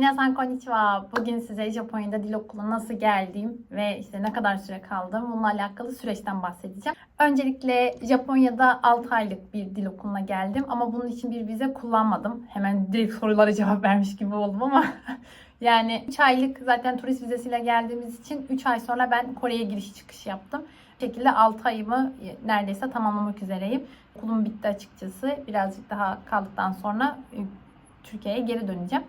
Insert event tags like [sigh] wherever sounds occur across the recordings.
Minasan konnichiwa. Bugün size Japonya'da dil okuluna nasıl geldiğim ve işte ne kadar süre kaldım bununla alakalı süreçten bahsedeceğim. Öncelikle Japonya'da 6 aylık bir dil okuluna geldim ama bunun için bir vize kullanmadım. Hemen direkt sorulara cevap vermiş gibi oldum ama [laughs] yani 3 aylık zaten turist vizesiyle geldiğimiz için 3 ay sonra ben Kore'ye giriş çıkış yaptım. Bu şekilde 6 ayımı neredeyse tamamlamak üzereyim. Okulum bitti açıkçası. Birazcık daha kaldıktan sonra e, Türkiye'ye geri döneceğim.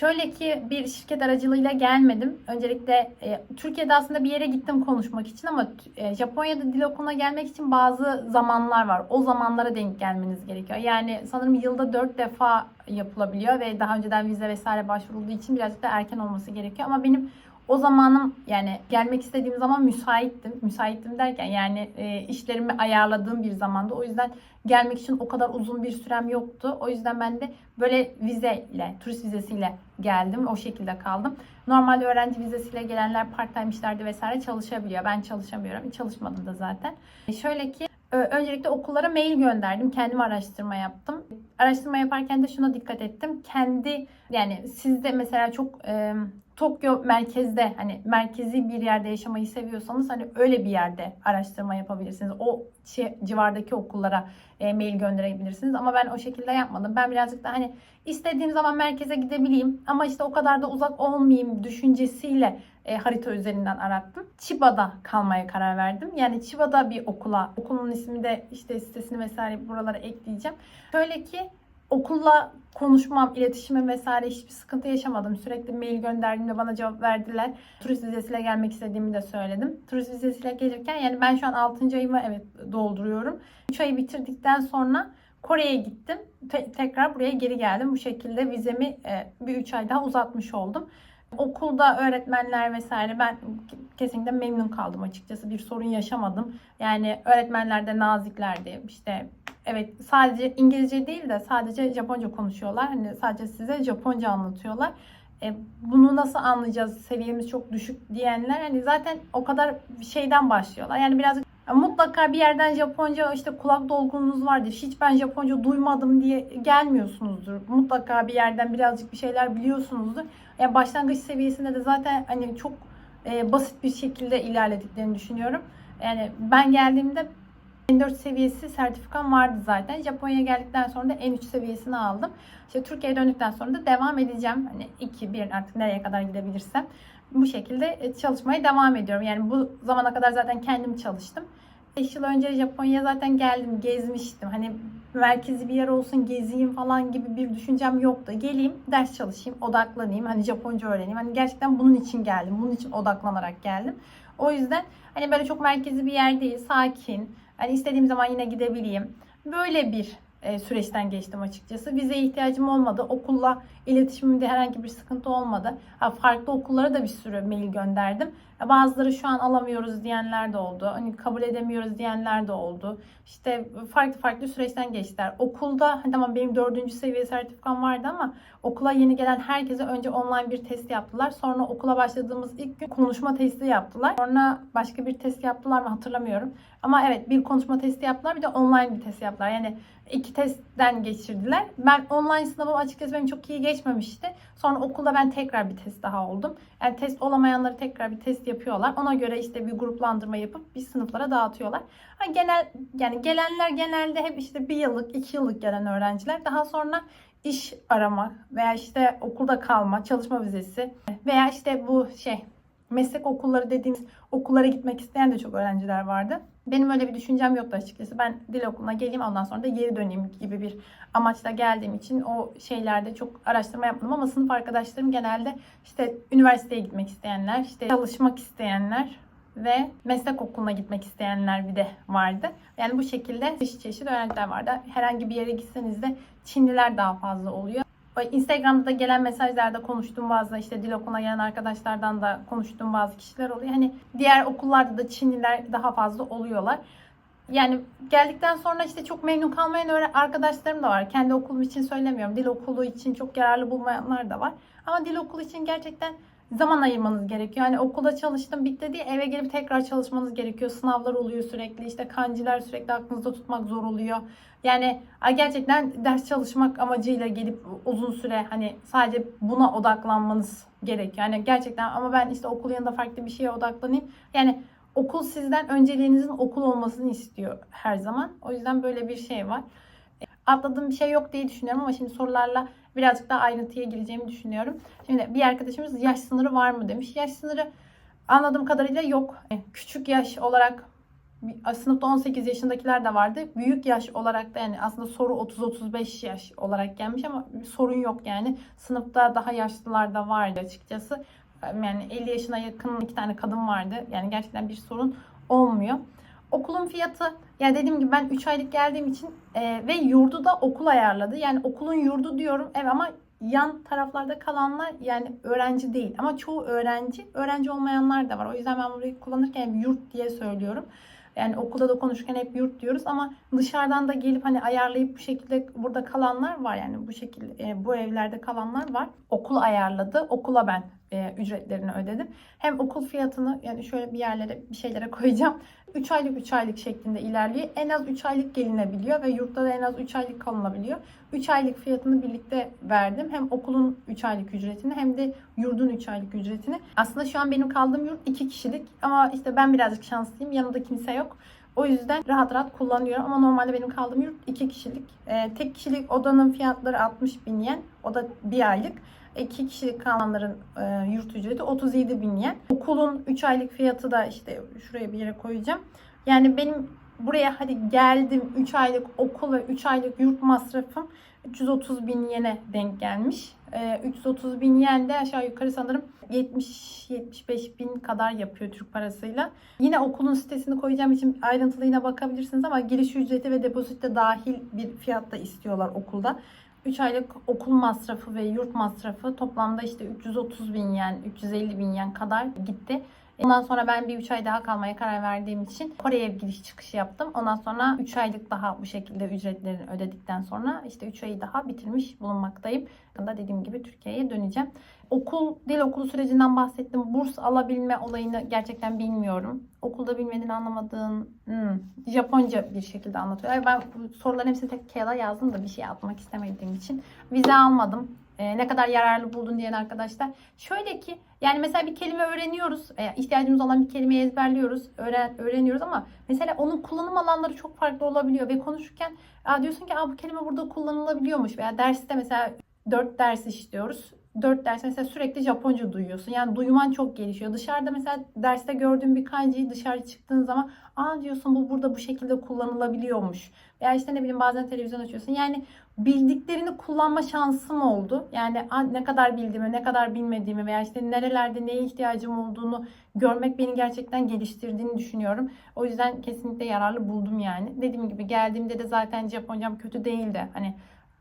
Şöyle ki bir şirket aracılığıyla gelmedim. Öncelikle e, Türkiye'de aslında bir yere gittim konuşmak için ama e, Japonya'da dil okuluna gelmek için bazı zamanlar var. O zamanlara denk gelmeniz gerekiyor. Yani sanırım yılda 4 defa yapılabiliyor ve daha önceden vize vesaire başvurulduğu için birazcık da erken olması gerekiyor. Ama benim o zamanım yani gelmek istediğim zaman müsaittim. Müsaittim derken yani e, işlerimi ayarladığım bir zamanda. O yüzden gelmek için o kadar uzun bir sürem yoktu. O yüzden ben de böyle vizeyle, turist vizesiyle geldim. O şekilde kaldım. Normalde öğrenci vizesiyle gelenler part-time işlerde vesaire çalışabiliyor. Ben çalışamıyorum. Çalışmadım da zaten. E, şöyle ki Öncelikle okullara mail gönderdim. Kendim araştırma yaptım. Araştırma yaparken de şuna dikkat ettim. Kendi yani sizde mesela çok e, Tokyo merkezde hani merkezi bir yerde yaşamayı seviyorsanız hani öyle bir yerde araştırma yapabilirsiniz. O şey, civardaki okullara e, mail gönderebilirsiniz. Ama ben o şekilde yapmadım. Ben birazcık da hani istediğim zaman merkeze gidebileyim ama işte o kadar da uzak olmayayım düşüncesiyle e, harita üzerinden arattım. Chiba'da kalmaya karar verdim. Yani Chiba'da bir okula, okulun ismi de işte sitesini vesaire buralara ekleyeceğim. Şöyle ki okulla konuşmam, iletişimim vesaire hiçbir sıkıntı yaşamadım. Sürekli mail gönderdiğimde bana cevap verdiler. Turist vizesiyle gelmek istediğimi de söyledim. Turist vizesiyle gelirken yani ben şu an 6. ayımı evet dolduruyorum. 3 ayı bitirdikten sonra Kore'ye gittim. Te- tekrar buraya geri geldim. Bu şekilde vizemi e, bir 3 ay daha uzatmış oldum. Okulda öğretmenler vesaire ben kesinlikle memnun kaldım açıkçası. Bir sorun yaşamadım. Yani öğretmenler de naziklerdi. İşte evet sadece İngilizce değil de sadece Japonca konuşuyorlar. Hani sadece size Japonca anlatıyorlar. E, bunu nasıl anlayacağız? Seviyemiz çok düşük diyenler hani zaten o kadar şeyden başlıyorlar. Yani birazcık mutlaka bir yerden Japonca işte kulak dolgunluğunuz vardır. Hiç ben Japonca duymadım diye gelmiyorsunuzdur. Mutlaka bir yerden birazcık bir şeyler biliyorsunuzdur. Yani başlangıç seviyesinde de zaten hani çok e, basit bir şekilde ilerlediklerini düşünüyorum. Yani ben geldiğimde N4 seviyesi sertifikam vardı zaten. Japonya'ya geldikten sonra da N3 seviyesini aldım. İşte Türkiye'ye döndükten sonra da devam edeceğim. Hani 2, 1 artık nereye kadar gidebilirsem. Bu şekilde e, çalışmaya devam ediyorum. Yani bu zamana kadar zaten kendim çalıştım. 5 yıl önce Japonya'ya zaten geldim, gezmiştim. Hani merkezi bir yer olsun, gezeyim falan gibi bir düşüncem yoktu. Geleyim, ders çalışayım, odaklanayım. Hani Japonca öğreneyim. Hani gerçekten bunun için geldim. Bunun için odaklanarak geldim. O yüzden hani böyle çok merkezi bir yer değil, sakin. Hani istediğim zaman yine gidebileyim. Böyle bir e, süreçten geçtim açıkçası. Vizeye ihtiyacım olmadı. Okulla iletişimimde herhangi bir sıkıntı olmadı. Ha, farklı okullara da bir sürü mail gönderdim. Bazıları şu an alamıyoruz diyenler de oldu. Hani kabul edemiyoruz diyenler de oldu. İşte farklı farklı süreçten geçtiler. Okulda hani tamam benim dördüncü seviye sertifikam vardı ama okula yeni gelen herkese önce online bir test yaptılar. Sonra okula başladığımız ilk gün konuşma testi yaptılar. Sonra başka bir test yaptılar mı hatırlamıyorum. Ama evet bir konuşma testi yaptılar bir de online bir test yaptılar. Yani iki testten geçirdiler. Ben online sınavım açıkçası benim çok iyi geçmemişti. Sonra okulda ben tekrar bir test daha oldum. Yani test olamayanları tekrar bir test yapıyorlar. Ona göre işte bir gruplandırma yapıp bir sınıflara dağıtıyorlar. Ha, genel yani gelenler genelde hep işte bir yıllık, iki yıllık gelen öğrenciler. Daha sonra iş arama veya işte okulda kalma, çalışma vizesi veya işte bu şey meslek okulları dediğimiz okullara gitmek isteyen de çok öğrenciler vardı. Benim öyle bir düşüncem yoktu açıkçası. Ben dil okuluna geleyim ondan sonra da geri döneyim gibi bir amaçla geldiğim için o şeylerde çok araştırma yapmadım ama sınıf arkadaşlarım genelde işte üniversiteye gitmek isteyenler, işte çalışmak isteyenler ve meslek okuluna gitmek isteyenler bir de vardı. Yani bu şekilde çeşit çeşit öğrenciler vardı. Herhangi bir yere gitseniz de Çinliler daha fazla oluyor. Instagram'da gelen mesajlarda konuştuğum bazı işte dil okuluna gelen arkadaşlardan da konuştuğum bazı kişiler oluyor. Hani diğer okullarda da Çinliler daha fazla oluyorlar. yani geldikten sonra işte çok memnun kalmayan arkadaşlarım da var. Kendi okulum için söylemiyorum. Dil okulu için çok yararlı bulmayanlar da var. Ama dil okulu için gerçekten zaman ayırmanız gerekiyor. Yani okulda çalıştım bitti diye eve gelip tekrar çalışmanız gerekiyor. Sınavlar oluyor sürekli. işte kanciler sürekli aklınızda tutmak zor oluyor. Yani gerçekten ders çalışmak amacıyla gelip uzun süre hani sadece buna odaklanmanız gerekiyor. Yani gerçekten ama ben işte okul yanında farklı bir şeye odaklanayım. Yani okul sizden önceliğinizin okul olmasını istiyor her zaman. O yüzden böyle bir şey var. Atladığım bir şey yok diye düşünüyorum ama şimdi sorularla birazcık daha ayrıntıya gireceğimi düşünüyorum. Şimdi bir arkadaşımız yaş sınırı var mı demiş. Yaş sınırı anladığım kadarıyla yok. Küçük yaş olarak sınıfta 18 yaşındakiler de vardı. Büyük yaş olarak da yani aslında soru 30-35 yaş olarak gelmiş ama sorun yok yani. Sınıfta daha yaşlılar da vardı açıkçası. Yani 50 yaşına yakın iki tane kadın vardı. Yani gerçekten bir sorun olmuyor. Okulun fiyatı yani dediğim gibi ben 3 aylık geldiğim için e, ve yurdu da okul ayarladı. Yani okulun yurdu diyorum evet ama yan taraflarda kalanlar yani öğrenci değil. Ama çoğu öğrenci. Öğrenci olmayanlar da var. O yüzden ben burayı kullanırken hep yurt diye söylüyorum. Yani okulda da konuşurken hep yurt diyoruz ama dışarıdan da gelip hani ayarlayıp bu şekilde burada kalanlar var. Yani bu şekilde e, bu evlerde kalanlar var. Okul ayarladı. Okula ben e, ücretlerini ödedim. Hem okul fiyatını yani şöyle bir yerlere bir şeylere [laughs] koyacağım. 3 aylık 3 aylık şeklinde ilerliyor. En az 3 aylık gelinebiliyor ve yurtta da en az 3 aylık kalınabiliyor. 3 aylık fiyatını birlikte verdim. Hem okulun 3 aylık ücretini hem de yurdun 3 aylık ücretini. Aslında şu an benim kaldığım yurt 2 kişilik ama işte ben birazcık şanslıyım. Yanımda kimse yok. O yüzden rahat rahat kullanıyorum ama normalde benim kaldığım yurt 2 kişilik. Ee, tek kişilik odanın fiyatları 60 bin yen. O da bir aylık. 2 kişilik kalanların e, yurt ücreti 37 bin yen. Okulun 3 aylık fiyatı da işte şuraya bir yere koyacağım. Yani benim buraya hadi geldim 3 aylık okul ve 3 aylık yurt masrafım 330 bin yene denk gelmiş. E, 330 bin yen de aşağı yukarı sanırım 70-75 bin kadar yapıyor Türk parasıyla. Yine okulun sitesini koyacağım için ayrıntılı yine bakabilirsiniz ama giriş ücreti ve depozit de dahil bir fiyatta istiyorlar okulda. 3 aylık okul masrafı ve yurt masrafı toplamda işte 330 bin yen, 350 bin yen kadar gitti. Ondan sonra ben bir 3 ay daha kalmaya karar verdiğim için Kore'ye giriş çıkışı yaptım. Ondan sonra 3 aylık daha bu şekilde ücretlerini ödedikten sonra işte 3 ayı daha bitirmiş bulunmaktayım. Yakında dediğim gibi Türkiye'ye döneceğim. Okul, dil okulu sürecinden bahsettim. Burs alabilme olayını gerçekten bilmiyorum. Okulda bilmediğin anlamadığın hmm, Japonca bir şekilde anlatıyor. Ben soruların hepsini tek kağıda yazdım da bir şey atmak istemediğim için. Vize almadım. Ee, ne kadar yararlı buldun diyen arkadaşlar. Şöyle ki yani mesela bir kelime öğreniyoruz. E, ihtiyacımız olan bir kelimeyi ezberliyoruz. Öğren, öğreniyoruz ama mesela onun kullanım alanları çok farklı olabiliyor. Ve konuşurken diyorsun ki bu kelime burada kullanılabiliyormuş. Veya derste mesela 4 ders işliyoruz. 4 ders mesela sürekli Japonca duyuyorsun. Yani duyman çok gelişiyor. Dışarıda mesela derste gördüğün bir kanjiyi dışarı çıktığın zaman aa diyorsun bu burada bu şekilde kullanılabiliyormuş. Veya işte ne bileyim bazen televizyon açıyorsun. Yani bildiklerini kullanma şansım oldu. Yani "Aa, ne kadar bildiğimi, ne kadar bilmediğimi veya işte nerelerde neye ihtiyacım olduğunu görmek beni gerçekten geliştirdiğini düşünüyorum. O yüzden kesinlikle yararlı buldum yani. Dediğim gibi geldiğimde de zaten Japoncam kötü değildi. Hani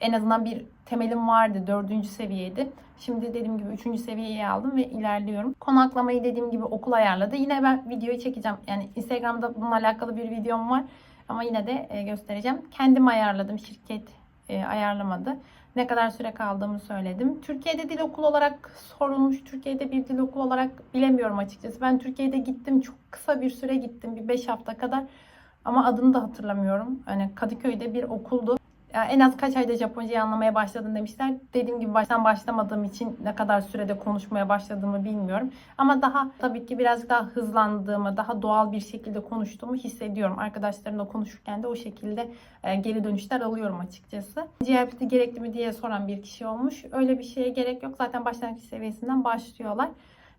en azından bir temelim vardı. Dördüncü seviyeydi. Şimdi dediğim gibi üçüncü seviyeye aldım ve ilerliyorum. Konaklamayı dediğim gibi okul ayarladı. Yine ben videoyu çekeceğim. Yani Instagram'da bununla alakalı bir videom var. Ama yine de e, göstereceğim. Kendim ayarladım. Şirket e, ayarlamadı. Ne kadar süre kaldığımı söyledim. Türkiye'de dil okulu olarak sorulmuş. Türkiye'de bir dil okulu olarak bilemiyorum açıkçası. Ben Türkiye'de gittim. Çok kısa bir süre gittim. Bir 5 hafta kadar. Ama adını da hatırlamıyorum. Hani Kadıköy'de bir okuldu. Yani en az kaç ayda Japoncayı anlamaya başladın demişler. Dediğim gibi baştan başlamadığım için ne kadar sürede konuşmaya başladığımı bilmiyorum. Ama daha tabii ki birazcık daha hızlandığımı, daha doğal bir şekilde konuştuğumu hissediyorum. Arkadaşlarımla konuşurken de o şekilde e, geri dönüşler alıyorum açıkçası. GRPT gerekli mi diye soran bir kişi olmuş. Öyle bir şeye gerek yok. Zaten başlangıç seviyesinden başlıyorlar.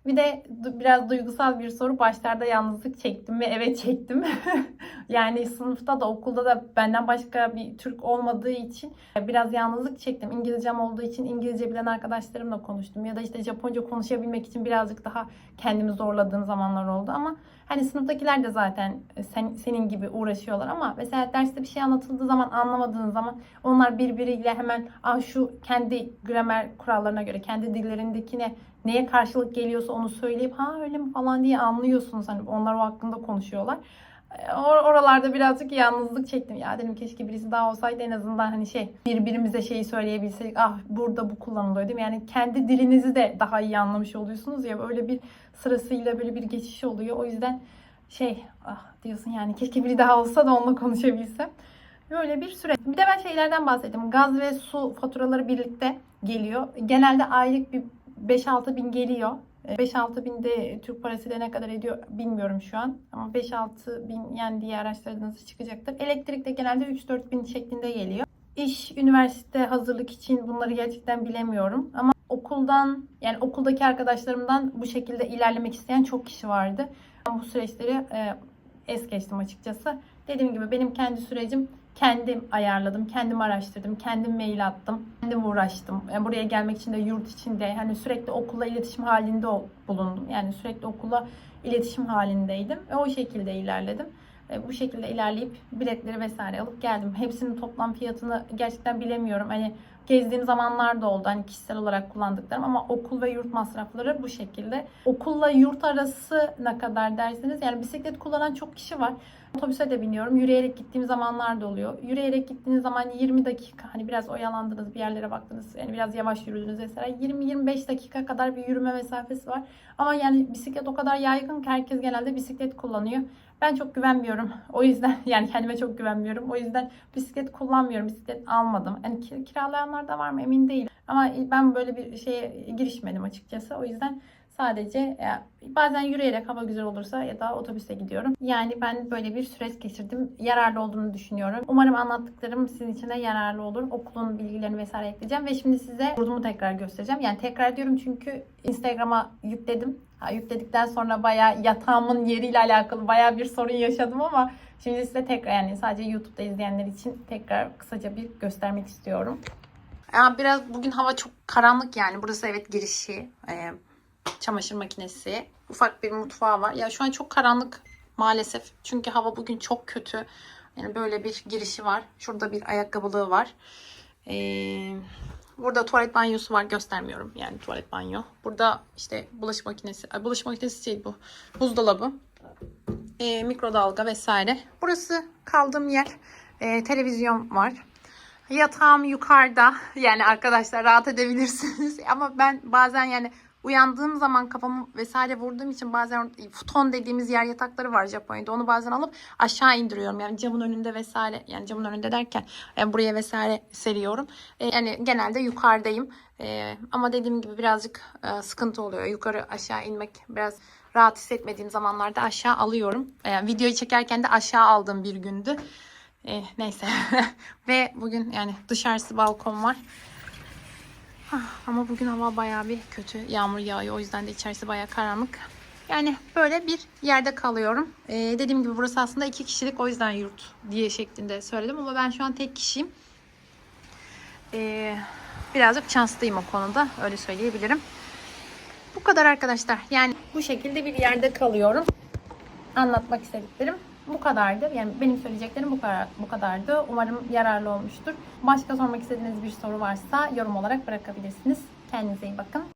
Bir de biraz duygusal bir soru. Başlarda yalnızlık çektim ve evet çektim. [laughs] yani sınıfta da okulda da benden başka bir Türk olmadığı için biraz yalnızlık çektim. İngilizcem olduğu için İngilizce bilen arkadaşlarımla konuştum. Ya da işte Japonca konuşabilmek için birazcık daha kendimi zorladığım zamanlar oldu. Ama hani sınıftakiler de zaten sen, senin gibi uğraşıyorlar ama mesela derste bir şey anlatıldığı zaman anlamadığın zaman onlar birbiriyle hemen ah şu kendi gramer kurallarına göre kendi dillerindekine neye karşılık geliyorsa onu söyleyip ha öyle mi falan diye anlıyorsunuz. Hani onlar o hakkında konuşuyorlar. E, or- oralarda birazcık yalnızlık çektim. Ya dedim keşke birisi daha olsaydı en azından hani şey birbirimize şeyi söyleyebilsek. Ah burada bu kullanılıyor değil mi? Yani kendi dilinizi de daha iyi anlamış oluyorsunuz ya. Böyle bir sırasıyla böyle bir geçiş oluyor. O yüzden şey ah diyorsun yani keşke biri daha olsa da onunla konuşabilsem. Böyle bir süreç. Bir de ben şeylerden bahsettim. Gaz ve su faturaları birlikte geliyor. Genelde aylık bir 5-6 bin geliyor. 5-6 bin de Türk parası da ne kadar ediyor bilmiyorum şu an. Ama 5-6 bin yani diye araştırdığınızda çıkacaktır. Elektrik de genelde 3-4 bin şeklinde geliyor. İş, üniversite hazırlık için bunları gerçekten bilemiyorum. Ama okuldan yani okuldaki arkadaşlarımdan bu şekilde ilerlemek isteyen çok kişi vardı. Ben bu süreçleri e, es geçtim açıkçası. Dediğim gibi benim kendi sürecim kendim ayarladım, kendim araştırdım, kendim mail attım, kendim uğraştım. Yani buraya gelmek için de yurt içinde hani sürekli okulla iletişim halinde bulundum. Yani sürekli okulla iletişim halindeydim ve o şekilde ilerledim. E, bu şekilde ilerleyip biletleri vesaire alıp geldim. Hepsinin toplam fiyatını gerçekten bilemiyorum. Hani gezdiğim zamanlar da oldu hani kişisel olarak kullandıklarım ama okul ve yurt masrafları bu şekilde. Okulla yurt arası ne kadar dersiniz? Yani bisiklet kullanan çok kişi var. Otobüse de biniyorum. Yürüyerek gittiğim zamanlar da oluyor. Yürüyerek gittiğiniz zaman 20 dakika hani biraz oyalandınız bir yerlere baktınız. Yani biraz yavaş yürüdünüz mesela 20-25 dakika kadar bir yürüme mesafesi var. Ama yani bisiklet o kadar yaygın ki herkes genelde bisiklet kullanıyor. Ben çok güvenmiyorum. O yüzden [laughs] yani kendime çok güvenmiyorum. O yüzden bisiklet kullanmıyorum. Bisiklet almadım. Yani ki- kiralayanlar da var mı emin değilim. Ama ben böyle bir şeye girişmedim açıkçası. O yüzden sadece bazen yürüyerek hava güzel olursa ya da otobüse gidiyorum. Yani ben böyle bir süreç geçirdim. Yararlı olduğunu düşünüyorum. Umarım anlattıklarım sizin için de yararlı olur. Okulun bilgilerini vesaire ekleyeceğim ve şimdi size yurdumu tekrar göstereceğim. Yani tekrar diyorum çünkü Instagram'a yükledim. Ha, yükledikten sonra bayağı yatağımın yeriyle alakalı bayağı bir sorun yaşadım ama şimdi size tekrar yani sadece YouTube'da izleyenler için tekrar kısaca bir göstermek istiyorum. Ya biraz bugün hava çok karanlık yani. Burası evet girişi. e, çamaşır makinesi. Ufak bir mutfağı var. Ya şu an çok karanlık maalesef. Çünkü hava bugün çok kötü. Yani böyle bir girişi var. Şurada bir ayakkabılığı var. Ee, burada tuvalet banyosu var. Göstermiyorum yani tuvalet banyo. Burada işte bulaşık makinesi. Ay, bulaşık makinesi değil bu. Buzdolabı. Ee, mikrodalga vesaire. Burası kaldığım yer. Ee, televizyon var. Yatağım yukarıda. Yani arkadaşlar rahat edebilirsiniz. [laughs] Ama ben bazen yani uyandığım zaman kafamı vesaire vurduğum için bazen futon dediğimiz yer yatakları var Japonya'da. Onu bazen alıp aşağı indiriyorum. Yani camın önünde vesaire. Yani camın önünde derken yani buraya vesaire seriyorum. E, yani genelde yukarıdayım. E, ama dediğim gibi birazcık e, sıkıntı oluyor. Yukarı aşağı inmek biraz rahat hissetmediğim zamanlarda aşağı alıyorum. Yani videoyu çekerken de aşağı aldığım bir gündü. E, neyse. [laughs] Ve bugün yani dışarısı balkon var. Ah, Ama bugün hava bayağı bir kötü. Yağmur yağıyor. O yüzden de içerisi bayağı karanlık. Yani böyle bir yerde kalıyorum. Ee, dediğim gibi burası aslında iki kişilik. O yüzden yurt diye şeklinde söyledim. Ama ben şu an tek kişiyim. Ee, birazcık şanslıyım o konuda. Öyle söyleyebilirim. Bu kadar arkadaşlar. Yani bu şekilde bir yerde kalıyorum. Anlatmak istediklerim bu kadardı. Yani benim söyleyeceklerim bu kadar bu kadardı. Umarım yararlı olmuştur. Başka sormak istediğiniz bir soru varsa yorum olarak bırakabilirsiniz. Kendinize iyi bakın.